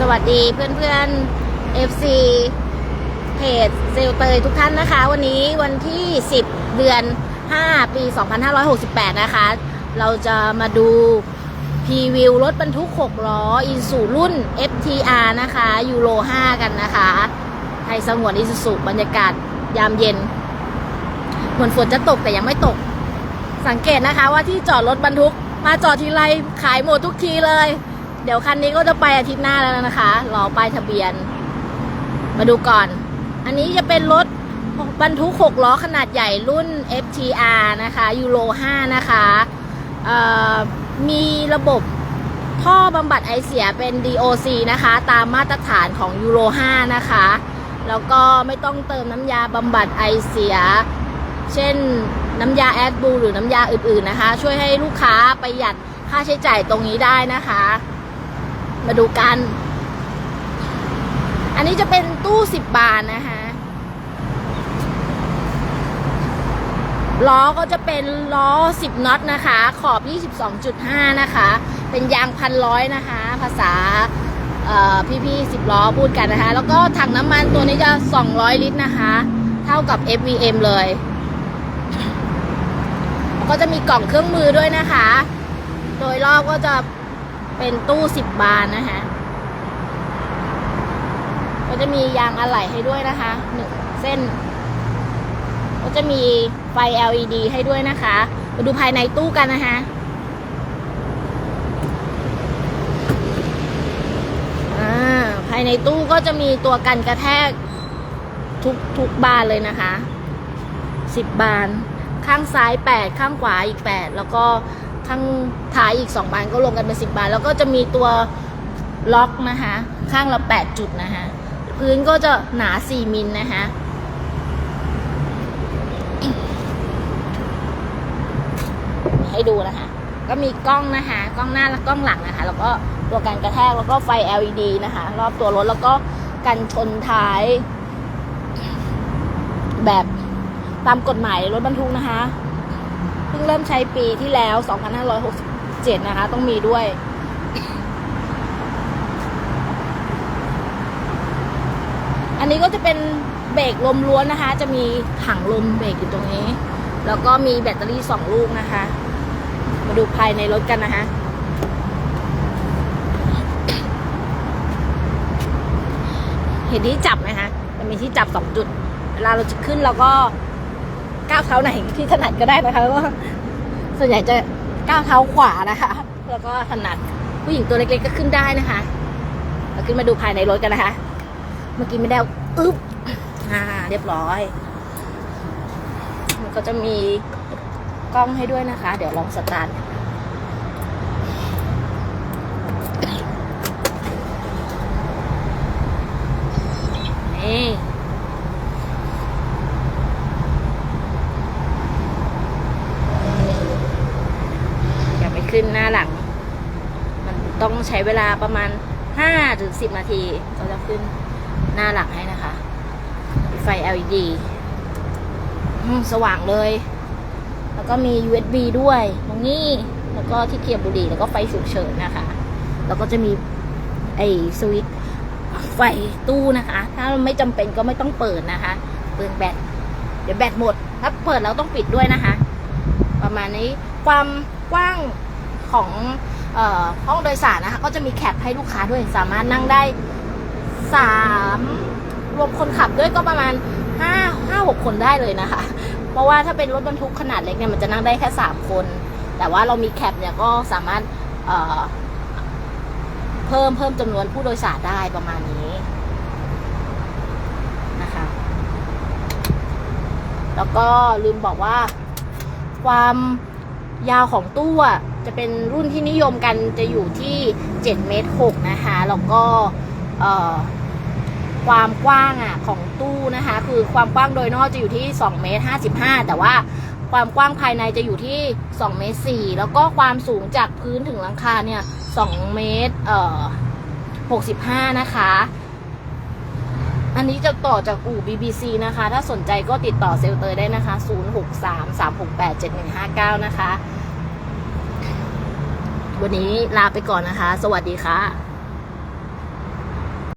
สวัสดีเพื่อนๆ FC เพจเซลเตยทุกท่านนะคะ วันนี้วันที่ 10 เดือน 5 ปี 2568 นะคะ เราจะมาดูพรีวิวรถบรรทุก 6 ล้ออินสูรุ่น FTR นะคะยูโร 5 กันนะคะ ไทยสงวนอิสุสุบรรยากาศยามเย็นเหมือนฝนจะตกแต่ยังไม่ตก สังเกตนะคะว่าที่จอดรถบรรทุกมาจอดทีไรขายหมดทุกทีเลย เดี๋ยวคันนี้ก็จะไปอาทิตย์หน้าแล้วนะคะ รอป้ายทะเบียน มาดูก่อน อันนี้จะเป็นรถบรรทุก 6 ล้อขนาดใหญ่รุ่น FTR นะคะยูโร5นะคะมีระบบท่อบำบัดไอเสียเป็น DOC นะคะ ตามมาตรฐานของยูโร5นะคะ แล้วก็ไม่ต้องเติมน้ำยาบำบัดไอเสีย เช่นน้ำยาแอดบูหรือน้ำยาอื่นๆนะคะ ช่วยให้ลูกค้าประหยัดค่าใช้จ่ายตรงนี้ได้นะคะ มาดูกัน อันนี้จะเป็นตู้10บาทนะคะล้อก็จะเป็นล้อ 10 น็อตนะคะ ขอบ 22.5 นะคะ เป็นยางพันร้อยนะคะ ภาษาเอ่พี่ๆ10 ล้อพูดกันนะคะ แล้วก็ถังน้ำมันตัวนี้จะ 200 ลิตรนะคะ เท่ากับ FVM เลย ก็จะมีกล่องเครื่องมือด้วยนะคะ โดยรอบก็จะ เป็นตู้10บานนะคะก็จะมียางอะไหล่ให้ด้วยนะคะหนึ่งเส้น ก็จะมีไฟ LED ให้ด้วยนะคะ มาดูภายในตู้กันนะคะอ่าภายในตู้ก็จะมีตัวกันกระแทกทุกทุกบานเลยนะคะสิบบาน ข้างซ้ายแปดข้างขวาอีกแปดแล้วก็ ข้างท้ายอีกสองบานก็รวมกันเป็นสิบบาน แล้วก็จะมีตัวล็อกนะคะ ข้างละแปดจุดนะคะพื้นก็จะหนาสี่มิลนะคะให้ดูนะคะ ก็มีกล้องนะคะ กล้องหน้าและกล้องหลังนะคะ แล้วก็ตัวกันกระแทกแล้วก็ไฟ LED นะคะ รอบตัวรถแล้วก็กันชนท้ายแบบตามกฎหมายรถบรรทุกนะคะ พิ่งเริ่มใช้ปีที่แล้ว 2567 นะคะ ต้องมีด้วย อันนี้ก็จะเป็นเบรกลมล้วนนะคะ จะมีถังลมเบรกอยู่ตรงนี้ แล้วก็มีแบตเตอรี่สองลูกนะคะ มาดูภายในรถกันนะคะเห็นที่จับไหมคะจะมีที่จับสองจุด เวลาเราจะขึ้นเราก็ ก้าวเท้าไหนที่ถนัดก็ได้นะคะวก็ส่วนใหญ่จะก้าวเท้าขวานะคะ แล้วก็ถนัดผู้หญิงตัวเล็กๆก็ขึ้นได้นะคะเราขึ้นมาดูภายในรถกันนะคะ เมื่อกี้ไม่ได้อาอึ๊บอ่า เรียบร้อย มันก็จะมีกล้องให้ด้วยนะคะ เดี๋ยวลองสตาร์ทนี่อย่าไปขึ้นหน้าหลัง มัน ต้องใช้เวลาประมาณ5ถึง10 นาทีเราจะขึ้นหน้าหลังให้นะคะ ไฟ LED สว่างเลย แล้วก็มี USB ด้วยตรงนี้ แล้วก็ที่เกียบบุหรี่แล้วก็ไฟฉุกเฉินนะคะ แล้วก็จะมีไอ้สวิตไฟตู้นะคะ ถ้าไม่จำเป็นก็ไม่ต้องเปิดนะคะเปลืองแบตเดี๋ยวแบตหมด ถ้าเปิดแล้วต้องปิดด้วยนะคะ ประมาณนี้ความกว้างของ ห้องโดยสารนะคะ ก็จะมีแคปให้ลูกค้าด้วย สามารถนั่งได้สามรวมคนขับด้วยก็ประมาณห้าห้าหกคนได้เลยนะคะ เพราะว่าถ้าเป็นรถบรรทุกขนาดเล็กเนี่ยมันจะนั่งได้แค่สามคน แต่ว่าเรามีแคปเนี่ยก็สามารถเเพิ่มเพิ่มจำนวนผู้โดยสารได้ประมาณนี้นะคะ แล้วก็ลืมบอกว่าความ ยาวของตู้จะเป็นรุ่นที่นิยมกันจะอยู่ที่ 7 เมตร 6 นะคะ แล้วก็ความกว้างอะของตู้นะคะ คือความกว้างโดยนอกจะอยู่ที่ 2 เมตร 55 แต่ว่าความกว้างภายในจะอยู่ที่ 2 เมตร 4 แล้วก็ความสูงจากพื้นถึงหลังคาเนี่ย 2 เมตรเอ่อ65 นะคะ อันนี้จะต่อจากอู่ BBC นะคะ ถ้าสนใจก็ติดต่อเซลเตอร์ได้นะคะ 0633687159 นะคะ วันนี้ลาไปก่อนนะคะ สวัสดีค่ะ